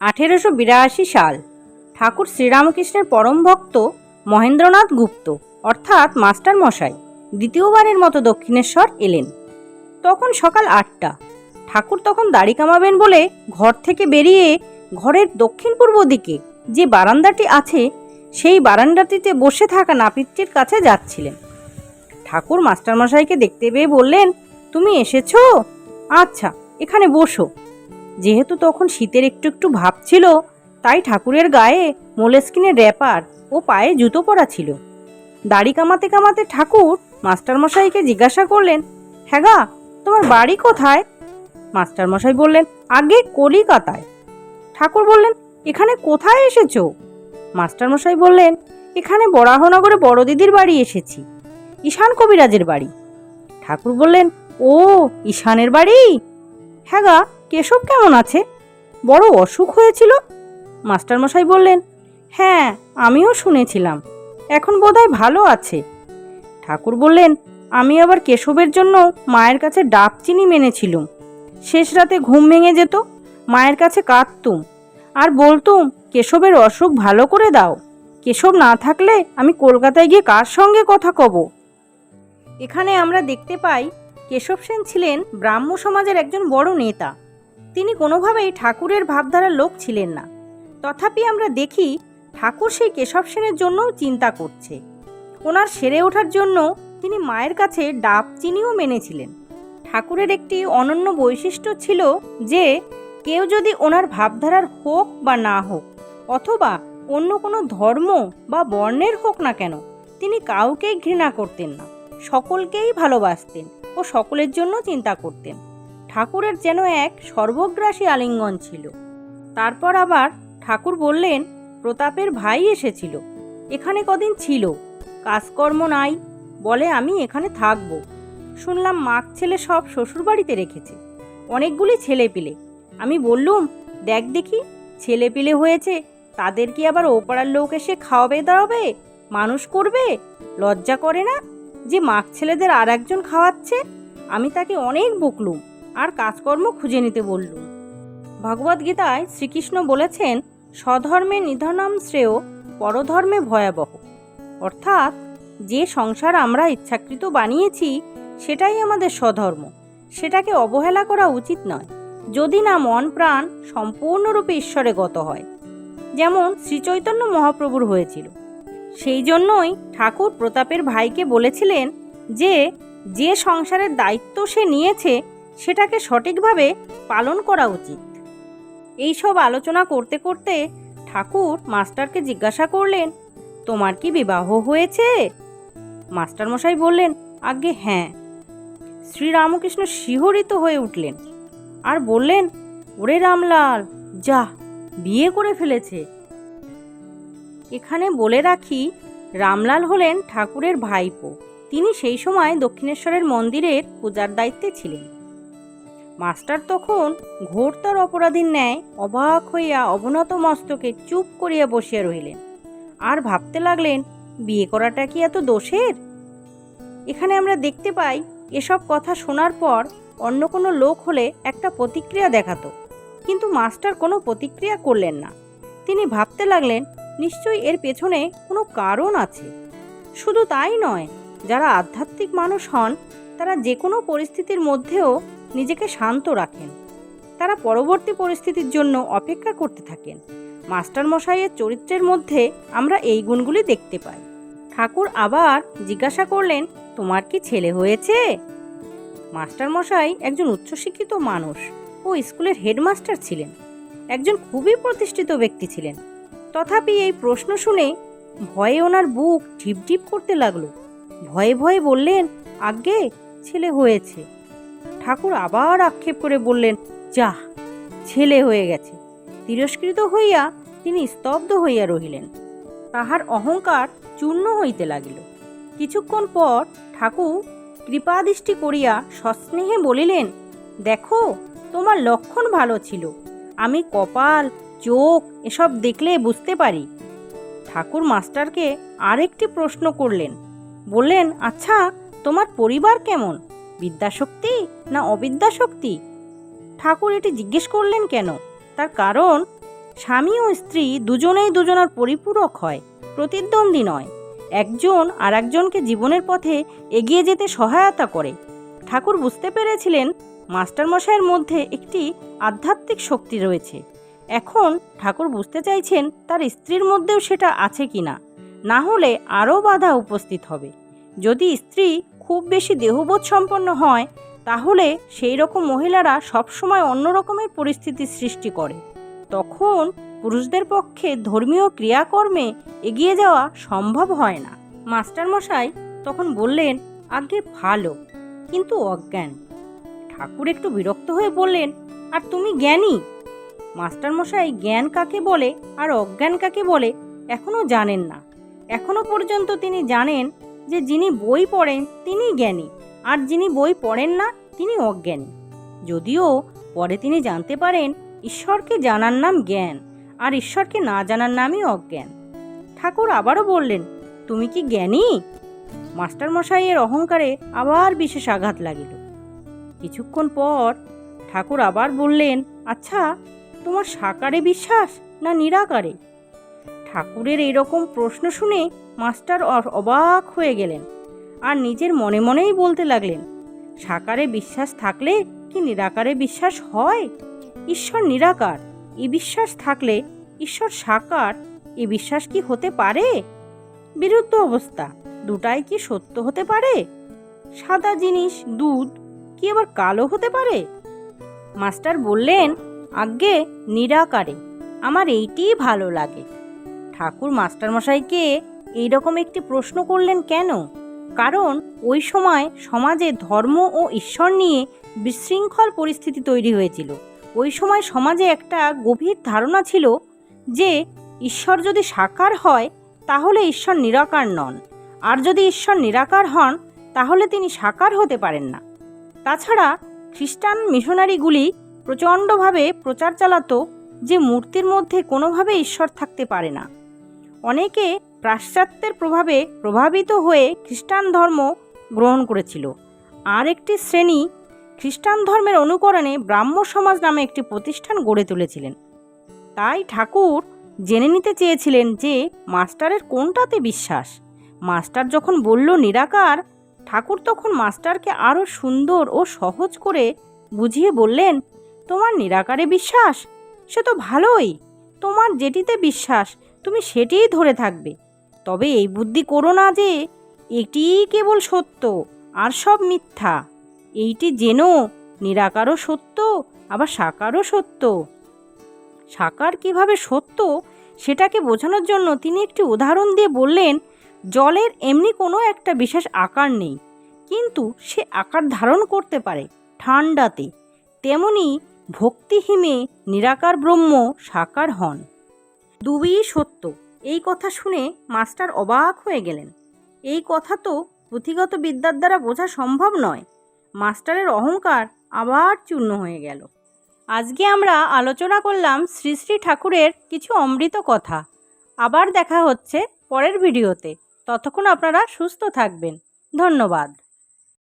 আঠেরোশো বিরাশি সাল। ঠাকুর শ্রীরামকৃষ্ণের পরম ভক্ত মহেন্দ্রনাথ গুপ্ত, অর্থাৎ মাস্টার মশাই দ্বিতীয়বারের মতো দক্ষিণেশ্বর এলেন। তখন সকাল আটটা। ঠাকুর তখন দাড়ি কামাবেন বলে ঘর থেকে বেরিয়ে ঘরের দক্ষিণ পূর্ব দিকে যে বারান্দাটি আছে, সেই বারান্দাটিতে বসে থাকা নাপিতটির কাছে যাচ্ছিলেন। ঠাকুর মাস্টারমশাইকে দেখতে পেয়ে বললেন, তুমি এসেছ? আচ্ছা এখানে বসো। যেহেতু তখন শীতের একটু একটু ভাব ছিল, তাই ঠাকুরের গায়ে মোলেস্কিনের র্যাপার ও পায়ে জুতো পরা ছিল। দাড়ি কামাতে কামাতে ঠাকুর মাস্টারমশাইকে জিজ্ঞাসা করলেন হ্যাঁ গা, তোমার বাড়ি কোথায়? মাস্টারমশাই বললেন, আগে কলিকাতায়। ঠাকুর বললেন, এখানে কোথায় এসেছ? মাস্টারমশাই বললেন, এখানে বরাহনগরে বড় দিদির বাড়ি এসেছি, ঈশান কবিরাজের বাড়ি। ঠাকুর বললেন, ও, ঈশানের বাড়ি? হ্যাঁ গা কেশব কেমন আছে? বড় অসুখ হয়েছিল? মাস্টারমশাই বললেন হ্যাঁ আমিও শুনেছিলাম। এখন বোধহয় ভালো আছে। ঠাকুর বললেন, আমি আবার কেশবের জন্য মায়ের কাছে ডাব চিনি মেনেছিলুম। শেষ রাতে ঘুম ভেঙে যেত, মায়ের কাছে কাঁদতুম। আর বলতুম, কেশবের অসুখ ভালো করে দাও। কেশব না থাকলে আমি কলকাতায় গিয়ে কার সঙ্গে কথা কব? এখানে আমরা দেখতে পাই, কেশব সেন ছিলেন ব্রাহ্ম সমাজের একজন বড় নেতা। তিনি কোনোভাবেই ঠাকুরের ভাবধারার লোক ছিলেন না। তথাপি আমরা দেখি ঠাকুর সেই কেশব সেনের জন্যও চিন্তা করছে। ওনার সেরে ওঠার জন্য তিনি মায়ের কাছে ডাব চিনিও মেনেছিলেন। ঠাকুরের একটি অনন্য বৈশিষ্ট্য ছিল যে, কেউ যদি ওনার ভাবধারার হোক বা না হোক, অথবা অন্য কোনো ধর্ম বা বর্ণের হোক না কেন, তিনি কাউকেই ঘৃণা করতেন না। সকলকেই ভালোবাসতেন ও সকলের জন্য চিন্তা করতেন। ঠাকুরের যেন এক সর্বগ্রাসী আলিঙ্গন ছিল। তারপর আবার ঠাকুর বললেন, প্রতাপের ভাই এসেছিল। এখানে কদিন ছিল। কাজকর্ম নাই। বলে আমি এখানে থাকব। শুনলাম মাক ছেলে সব শ্বশুরবাড়িতে রেখেছে। অনেকগুলি ছেলে পিলে আমি বললুম, দেখ দেখি ছেলে পিলে হয়েছে। তাদের কি আবার ওপাড়ার লোক এসে খাওয়াবে দাওয়াবে? মানুষ করবে? লজ্জা করে না যে মাক ছেলেদের আর একজন খাওয়াচ্ছে? আমি তাকে অনেক বকলুম। আর কাজকর্ম খুঁজে নিতে বললুম ভগবদ্গীতায় শ্রীকৃষ্ণ বলেছেন, স্বধর্মে নিধনম শ্রেয়, পরধর্মে ভয়াবহ। অর্থাৎ, যে সংসার আমরা ইচ্ছাকৃত বানিয়েছি, সেটাই আমাদের স্বধর্ম। সেটাকে অবহেলা করা উচিত নয়। যদি না মন প্রাণ সম্পূর্ণরূপে ঈশ্বরে গত হয়। যেমন শ্রীচৈতন্য মহাপ্রভুর হয়েছিল। সেই জন্যই ঠাকুর প্রতাপের ভাইকে বলেছিলেন যে যে সংসারের দায়িত্ব সে নিয়েছে সেটাকে সঠিকভাবে পালন করা উচিত। এই সব আলোচনা করতে করতে ঠাকুর মাস্টারকে জিজ্ঞাসা করলেন, তোমার কি বিবাহ হয়েছে? মাস্টার মশাই বললেন আগে হ্যাঁ। শ্রীরামকৃষ্ণ শিহরিত হয়ে উঠলেন আর বললেন, ওরে রামলাল, যা, বিয়ে করে ফেলেছে। এখানে বলে রাখি, রামলাল হলেন ঠাকুরের ভাইপো। তিনি সেই সময় দক্ষিণেশ্বরের মন্দিরের পূজার দায়িত্বে ছিলেন। মাস্টার তখন ঘোরতর অপরাধীর ন্যায় অবাক হইয়া অবনত মস্তকে চুপ করিয়া বসিয়া রহিলেন। আর ভাবতে লাগলেন, বিয়ে করাটা কি এত দোষের? এখানে আমরা দেখতে পাই, এসব কথা শোনার পর অন্য কোনো লোক হলে একটা প্রতিক্রিয়া দেখাতো। কিন্তু মাস্টার কোনো প্রতিক্রিয়া করলেন না। তিনি ভাবতে লাগলেন, নিশ্চয়ই এর পেছনে কোনো কারণ আছে। শুধু তাই নয়, যারা আধ্যাত্মিক মানুষ হন, তারা যে কোনো পরিস্থিতির মধ্যেও নিজেকে শান্ত রাখেন। তারা পরবর্তী পরিস্থিতির জন্য অপেক্ষা করতে থাকেন। মাস্টার মশাইয়ের চরিত্রের মধ্যে আমরা এই গুণগুলি দেখতে পাই। ঠাকুর আবার জিজ্ঞাসা করলেন, তোমার কি ছেলে হয়েছে? মাস্টার মশাই একজন উচ্চশিক্ষিত মানুষ ও স্কুলের হেডমাস্টার ছিলেন। একজন খুবই প্রতিষ্ঠিত ব্যক্তি ছিলেন। তথাপি এই প্রশ্ন শুনে ভয়ে ওনার বুক ঢিপ ঢিপ করতে লাগল। ভয়ে ভয়ে বললেন আগে ছেলে হয়েছে। ঠাকুর আবার আক্ষেপ করে বললেন, যা, ছেলে হয়ে গেছে। তিরস্কৃত হইয়া তিনি স্তব্ধ হইয়া রহিলেন। তাহার অহংকার চূর্ণ হইতে লাগিল। কিছুক্ষণ পর ঠাকুর কৃপাদৃষ্টি করিয়া সস্নেহে বলিলেন, দেখো, তোমার লক্ষণ ভালো ছিল। আমি কপাল, চোখ এসব দেখলে বুঝতে পারি। ঠাকুর মাস্টারকে আরেকটি প্রশ্ন করলেন। বললেন আচ্ছা তোমার পরিবার কেমন? বিদ্যাশক্তি না অবিদ্যাশক্তি? ঠাকুর এটি জিজ্ঞেস করলেন কেন? তার কারণ, স্বামী ও স্ত্রী দুজনেই দুজনার পরিপূরক হয়, প্রতিদ্বন্দ্বী নয়। একজন আর একজনকে জীবনের পথে এগিয়ে যেতে সহায়তা করে। ঠাকুর বুঝতে পেরেছিলেন মাস্টারমশাইয়ের মধ্যে একটি আধ্যাত্মিক শক্তি রয়েছে। এখন ঠাকুর বুঝতে চাইছেন তার স্ত্রীর মধ্যেও সেটা আছে কি না না হলে আরও বাধা উপস্থিত হবে। যদি স্ত্রী খুব বেশি দেহবোধ সম্পন্ন হয়, তাহলে সেই রকম মহিলারা সবসময় অন্য রকমের পরিস্থিতির সৃষ্টি করে। তখন পুরুষদের পক্ষে ধর্মীয় ক্রিয়াকর্মে এগিয়ে যাওয়া সম্ভব হয় না। মাস্টারমশাই তখন বললেন আগে ভালো, কিন্তু অজ্ঞান। ঠাকুর একটু বিরক্ত হয়ে বললেন, আর তুমি জ্ঞানী? মাস্টারমশাই, জ্ঞান কাকে বলে আর অজ্ঞান কাকে বলে এখনও জানেন না। এখনও পর্যন্ত তিনি জানেন যে যিনি বই পড়েন তিনি জ্ঞানী, আর যিনি বই পড়েন না তিনি অজ্ঞানী। যদিও পরে তিনি জানতে পারেন ঈশ্বরকে জানার নাম জ্ঞান, আর ঈশ্বরকে না জানার নামই অজ্ঞান। ঠাকুর আবারও বললেন, তুমি কি জ্ঞানী? মাস্টারমশাইয়ের অহংকারে আবার বিশেষ আঘাত লাগিল। কিছুক্ষণ পর ঠাকুর আবার বললেন আচ্ছা তোমার সাকারে বিশ্বাস না নিরাকারে? ঠাকুরের এইরকম প্রশ্ন শুনে মাস্টার অবাক হয়ে গেলেন আর নিজের মনে মনেই বলতে লাগলেন, সাকারে বিশ্বাস থাকলে কি নিরাকারে বিশ্বাস হয়? ঈশ্বর নিরাকার, এ বিশ্বাস থাকলে ঈশ্বর সাকার, এ বিশ্বাস কি হতে পারে? বিরুদ্ধ অবস্থা, দুটাই কি সত্য হতে পারে? সাদা জিনিস, দুধ, কি আবার কালো হতে পারে? মাস্টার বললেন, আজ্ঞে, নিরাকারে, আমার এইটিই ভালো লাগে। ঠাকুর মাস্টারমশাইকে এইরকম একটি প্রশ্ন করলেন কেন? কারণ ওই সময় সমাজে ধর্ম ও ঈশ্বর নিয়ে বিশৃঙ্খল পরিস্থিতি তৈরি হয়েছিল। ওই সময় সমাজে একটা গভীর ধারণা ছিল যে ঈশ্বর যদি সাকার হয়, তাহলে ঈশ্বর নিরাকার নন। আর যদি ঈশ্বর নিরাকার হন, তাহলে তিনি সাকার হতে পারেন না। তাছাড়া খ্রিস্টান মিশনারিগুলি প্রচণ্ডভাবে প্রচার চালাতো যে মূর্তির মধ্যে কোনোভাবে ঈশ্বর থাকতে পারে না। অনেকে পাশ্চাত্যের প্রভাবে প্রভাবিত হয়ে খ্রিস্টান ধর্ম গ্রহণ করেছিল। আর একটি শ্রেণি খ্রিস্টান ধর্মের অনুকরণে ব্রাহ্ম সমাজ নামে একটি প্রতিষ্ঠান গড়ে তুলেছিলেন। তাই ঠাকুর জেনে নিতে চেয়েছিলেন যে মাস্টারের কোনটাতে বিশ্বাস। মাস্টার যখন বলল, নিরাকার, ঠাকুর তখন মাস্টারকে আরও সুন্দর ও সহজ করে বুঝিয়ে বললেন, তোমার নিরাকারে বিশ্বাস? সে তো ভালোই। তোমার যেটিতে বিশ্বাস। তুমি সেটিই ধরে থাকবে। তবে এই বুদ্ধি করো না যে, এটিই কেবল সত্য আর সব মিথ্যা। এইটি যেন নিরাকারও সত্য, আবার সাকারও সত্য। সাকার কীভাবে সত্য সেটাকে বোঝানোর জন্য তিনি একটি উদাহরণ দিয়ে বললেন, জলের এমনি কোনো একটা বিশেষ আকার নেই, কিন্তু সে আকার ধারণ করতে পারে ঠান্ডাতে। তেমনি ভক্তিহীনে নিরাকার ব্রহ্ম সাকার হন। দুই সত্য। এই কথা শুনে মাস্টার অবাক হয়ে গেলেন। এই কথা তো পুঁথিগত বিদ্যার দ্বারা বোঝা সম্ভব নয়। মাস্টারের অহংকার আবার চূর্ণ হয়ে গেল। আজকে আমরা আলোচনা করলাম শ্রী শ্রী ঠাকুরের কিছু অমৃত কথা। আবার দেখা হচ্ছে পরের ভিডিওতে। ততক্ষণ আপনারা সুস্থ থাকবেন। ধন্যবাদ।